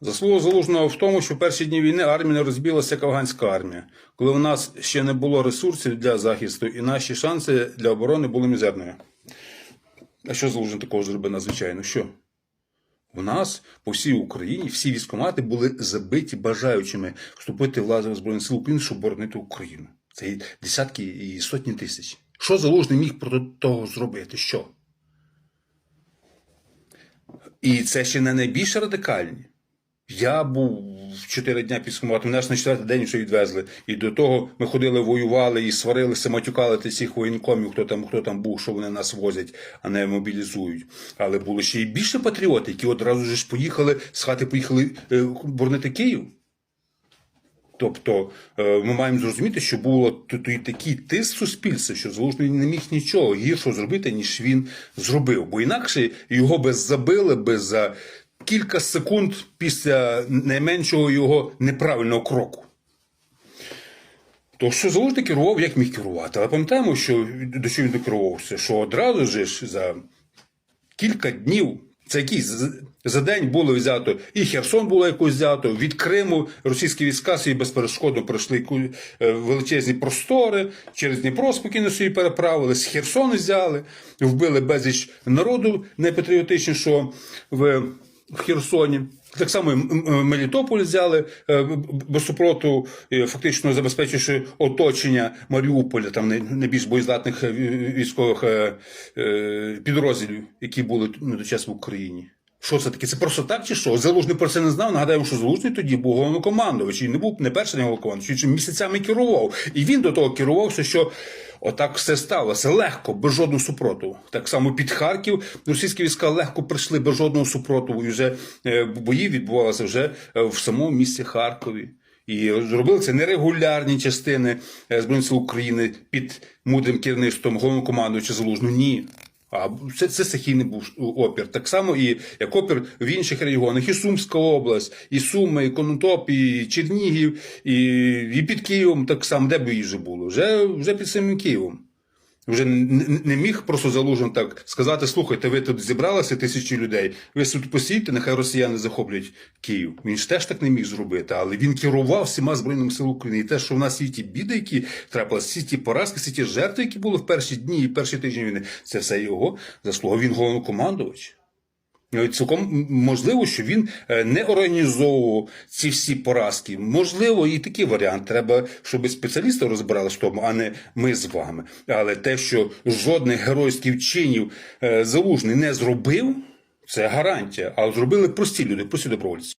Заслуга залужного в тому, що в перші дні війни армія не розбилася як афганська армія, коли в нас ще не було ресурсів для захисту, і наші шанси для оборони були мізерними. А що залужний такого зробив надзвичайно? Що? У нас по всій Україні всі військомати були забиті бажаючими вступити в лази Збройних сил України, щоб боронити Україну. Це десятки і сотні тисяч. Що залужний міг проти того зробити? Що? І це ще не найбільш радикальні. Я був чотири дня під Схоматом, нас на четвертий день вже відвезли. І до того ми ходили, воювали і сварилися, матюкали тих воєнкомів, хто там, хто там був, що вони нас возять, а не мобілізують. Але було ще й більше патріотів, які одразу ж поїхали, з хати поїхали е, боронити Київ. Тобто е, ми маємо зрозуміти, що було такий тиск суспільства, що залужний не міг нічого гіршого зробити, ніж він зробив. Бо інакше його би забили би за кілька секунд після найменшого його неправильного кроку. То що залужний керував, як міг керувати. Але пам'ятаємо, що до чого він докерувався, що одразу ж за кілька днів. Це якийсь за день було взято, і Херсон було якось взято. Від Криму російські війська собі безперешкодно пройшли е, величезні простори, через Дніпро спокійно собі переправили, з Херсону взяли, вбили безліч народу найпатріотичнішого в, в Херсоні. Так само Мелітополь взяли е, без супроту, е, фактично забезпечивши оточення Маріуполя, там най- найбільш боєздатних е, військових підрозділів, які були на той час в Україні. Що це таке? Це просто так чи що? Залужний про це не знав. Нагадаємо, що Залужний тоді був головнокомандувач, і не був не перший головнокомандувач, він місяцями керував. І він до того керувався, що отак все сталося легко, без жодного супротиву. Так само під Харків російські війська легко прийшли без жодного супротиву. І вже е, бої відбувалися вже е, в самому місті Харкові. І зробили це нерегулярні частини е, Збройних сил України під мудрим керівництвом головнокомандуюча Залужного. Ні. А це, це стихійний був опір. Так само і як опір в інших регіонах, і Сумська область, і Суми, і Конотоп, і Чернігів, і, і під Києвом так само, де б її вже було? Вже, вже під самим Києвом. Вже не, міг просто залужен так сказати: слухайте, ви тут зібралися тисячі людей, ви тут посійте, нехай росіяни захоплять Київ. Він ж теж так не міг зробити, але він керував всіма збройними силами України. І те, що в нас є ті біди, які трапилися, всі ті поразки, всі ті жертви, які були в перші дні і перші тижні війни, це все його заслуга. Він головнокомандувач. Ну, Цілком можливо, що він е, не організовував ці всі поразки. Можливо, і такий варіант. Треба, щоб спеціалісти розбирали в тому, а не ми з вами. Але те, що жодних геройських чинів е, залужний не зробив, це гарантія. А зробили прості люди, прості добровольці.